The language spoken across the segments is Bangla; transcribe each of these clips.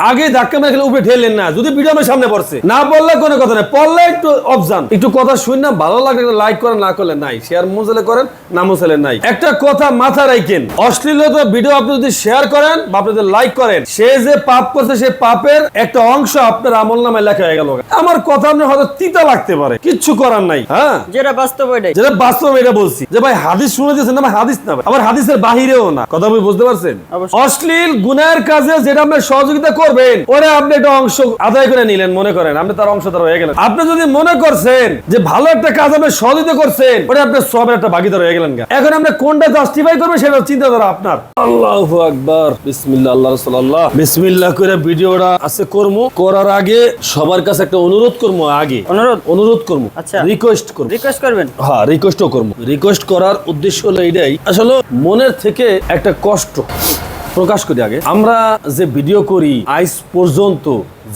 আগে ধাক্কা মেরে খেলে উপরে ঠেলেন না যদি ভিডিও আমার সামনে পড়ছে। না বললে কোনো কথা নেই পড়লে একটু অবজান একটু কথা শুন না ভালো লাগলে লাইক করেন না করলে নাই। শেয়ার মুজলে করেন না মুজলে নাই। একটা কথা মাথা রাখেন অশ্লীলতা ভিডিও আপনি যদি শেয়ার করেন বা আপনি যদি লাইক করেন সে যে পাপ করছে সে পাপের একটা অংশ আপনার আমল নামে লেখা হয়ে গেল। আমার কথা আপনার হয়তো তিতা লাগতে পারে কিচ্ছু করার নাই হ্যাঁ? যেটা বাস্তব ওইটাই। যেটা বাস্তব এটা বলছি যে ভাই হাদিস শুনে দিয়েছেন না হাদিস না। আবার হাদিসের বাহিরেও না কথা আপনি বুঝতে পারছেন। অশ্লীল গুনার কাজে যেটা আপনি সহযোগিতা করবেন? ওরা আপনি একটা অংশ আদায় করে নিলেন মনে করেন। আপনি তার অংশদার হয়ে গেলেন। আপনি যদি মনে করছেন যে ভালো একটা কাজ আপনি সহযোগিতা করছেন ওটা আপনি সবের একটা ভাগিদার হয়ে গেলেন গা। এখন আপনি কোনটা জাস্টিফাই করবেন সেটা চিন্তাধারা আপনার। আল্লাহু আকবার। বিসমিল্লাহ আল্লাহ রাসূলুল্লাহ বিসমিল্লাহ করে ভিডিওটা আছে করমু। করার আগে সবার কাছে একটা অনুরোধ করব আগে। অনুরোধ? অনুরোধ করব আচ্ছা। রিকোয়েস্ট করব রিকোয়েস্ট করবেন? হ্যাঁ রিকোয়েস্টও করব রিকোয়েস্ট করার উদ্দেশ্য হলো এটাই। আসলে মনের থেকে একটা কষ্ট। প্রকাশ করি আগে। আমরা যে ভিডিও করি, আইস পর্যন্ত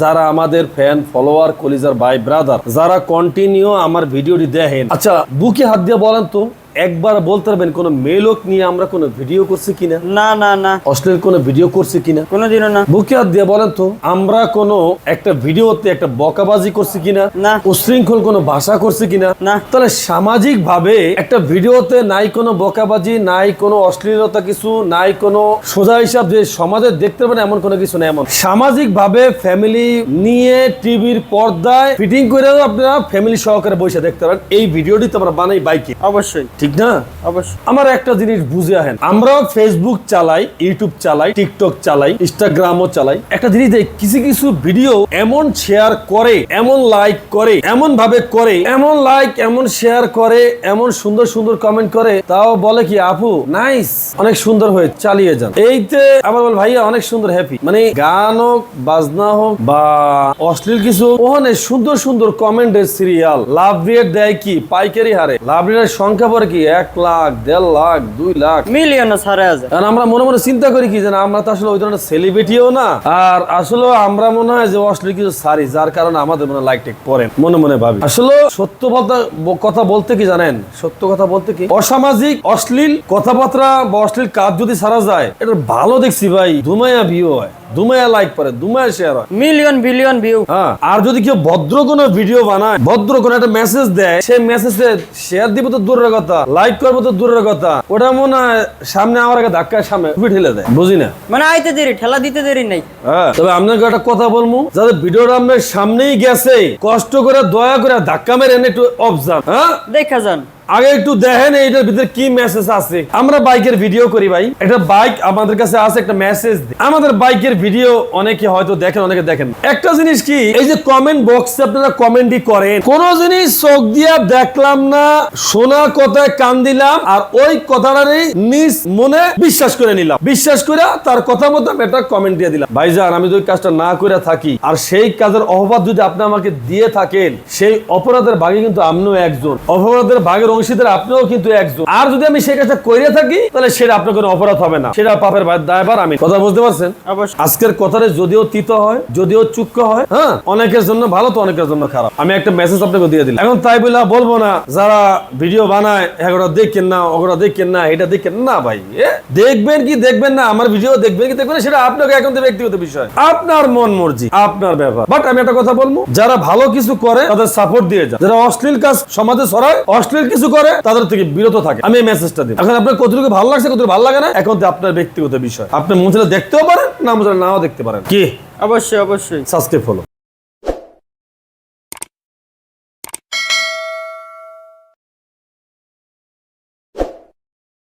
যারা আমাদের ফ্যান ফলোয়ার কলিজার ভাই ব্রাদার যারা কন্টিনিউ আমার ভিডিওটি দেখেন। আচ্ছা বুকে হাত দিয়ে বলেন তো। একবার বলতে পারবেন কোনো মেয়ে লোক নিয়ে আমরা কোনো ভিডিও করছি কিনা? না না না। অশ্লীল কোনো ভিডিও করছি কিনা? কোনোদিনও না। বুকে হাত দিয়ে বলেন তো আমরা কোনো একটা ভিডিওতে একটা বকাবাজি করছি কিনা? না। উশৃঙ্খল কোনো ভাষা করছি কিনা? না। তাহলে সামাজিক ভাবে একটা ভিডিওতে নাই কোনো বকাবাজি নাই কোনো অশ্লীলতা কিছু নাই কোনো সোজা হিসাব যে সমাজে দেখতে পারেন এমন কোনো কিছু নেই এমন। সামাজিক ভাবে ফ্যামিলি নিয়ে টিভির পর্দায় ফিটিং করেও আপনারা ফ্যামিলি সহকারে বসে দেখতে পারেন। এই ভিডিওটি তো আমরা বানাই বাইকে অবশ্যই। ঠিক না? অবশ্যই। আমার একটা জিনিস বুঝে আহেন। আমরা ফেসবুক চালাই ইউটিউব চালাই টিকটক চালাই ইনস্টাগ্রামও চালাই। একটা জিনিস দেখ কিছু কিছু ভিডিও এমন শেয়ার করে এমন লাইক করে এমন ভাবে করে এমন লাইক এমন শেয়ার করে এমন সুন্দর সুন্দর কমেন্ট করে তাও বলে কি আপু নাইস অনেক সুন্দর হয়ে চালিয়ে যান। এইতে আবার বল ভাইয়া অনেক সুন্দর হ্যাপি মানে গান হোক বাজনা হোক বা অশ্লীল কিছু ওখানে সুন্দর সুন্দর কমেন্টের সিরিয়াল লাভ রেট দেয় কি পাইকারি হারে। লাভ রেটের সংখ্যা পরে কি এক লাখ দেড় লাখ দুই লাখ? মিলিয়ন হাজার? কারণ আমরা মনে মনে চিন্তা করি কি যে আমরা তো আসলে ওই ধরনের সেলিব্রিটিও না। আর আসলে আমরা মনে হয় যে অশ্লীল কিছু সারি যার কারণে আমাদের মনে লাইক টেক পড়েন মনে মনে ভাবি। আসলে সত্য কথা বলতে কি জানেন? সত্য কথা বলতে কি? অসামাজিক অশ্লীল কথাবার্তা বা অশ্লীল কাজ যদি সারা যায় এটা ভালো দেখছি ভাই দুমায়া ভিউ হয়। দুমায়া লাইক পরে দুমায়া শেয়ার হয়। মিলিয়ন বিলিয়ন ভিউ হ্যাঁ আর যদি কেউ ভদ্র কোনো ভিডিও বানায় ভদ্র কোনো একটা মেসেজ দেয় সেই মেসেজে শেয়ার দিব তো দূরের কথা লাইক করব তো দূরের কথা ওটা মনে হয় সামনে আমার আগে ধাক্কায় সামনে উপরে ঠেলে দেয় বুঝি না? মানে আইতে দেরি ঠেলা দিতে দেরি নাই। হ্যাঁ তবে আপনাকে একটা কথা বলব যাদের ভিডিওটা আপনার সামনেই গেছে কষ্ট করে দয়া করে ধাক্কা মেরে এনে একটু অবজার্ভ হ্যাঁ? দেখা যান। আগে একটু দেখেন এইটার ভিতরে কি মেসেজ আছে। আমরা বাইকের ভিডিও করি ভাই। একটা বাইক আমাদের কাছে আছে, একটা মেসেজ আমাদের বাইকের ভিডিও অনেকে হয়তো দেখেন, অনেকে দেখেন একটা জিনিস কি, এই যে কমেন্ট বক্সে আপনারা কমেন্টই করেন। কোন জিনিস চোখ দিয়া দেখলাম না, শোনা কথায় কান দিলাম, আর ওই কথাটারই নিজ মনে বিশ্বাস করে নিলাম। বিশ্বাস করে তার কথা মতো একটা কমেন্ট দিয়ে দিলাম। ভাইজান, আমি যদি কাজটা না করে থাকি, আর সেই কাজের অপবাদ যদি আপনি আমাকে দিয়ে থাকেন, সেই অপরাধের ভাগে কিন্তু আমিও একজন। অপরাধের ভাগের অংশীদার আপনিও কিন্তু একজন। আর যদি আমি সেই কাজটা করে থাকি তাহলে সেটা আপনার কোনো অপরাধ হবে না। সেটা পাপের দায়ভার আমি। কথা বুঝতে পারছেন? আজকের কথাটা যদিও তিত হয় যদিও চুক্ক হয় হ্যাঁ অনেকের জন্য ভালো তো অনেকের জন্য খারাপ। আমি একটা মেসেজ আপনাকে দিয়ে দিলাম। এখন তাই বলে বলব না যারা ভিডিও বানায় এগুলো দেখেন না ওগুলো দেখেন না এটা দেখেন না ভাই দেখবেন কি দেখবেন না আমার ভিডিও দেখবেন কি দেখবেন সেটা আপনাকে এখন ব্যক্তিগত বিষয়। আপনার মন মর্জি আপনার ব্যাপার। বাট আমি একটা কথা বলব যারা ভালো কিছু করে তাদের সাপোর্ট দিয়ে যান। যারা অশ্লীল কাজ সমাজে ছড়ায় অশ্লীল কিছু করে তাদের থেকে বিরত থাকে। আমি এই মেসেজটা দিই এখন আপনার কতটুকু ভালো লাগছে কতটুকু ভালো লাগে না এখন তো আপনার ব্যক্তিগত বিষয়। আপনি মন দেখতেও পারেন না মন নাও দেখতে পারেন। কি? অবশ্যই অবশ্যই। সাবস্ক্রাইব হলো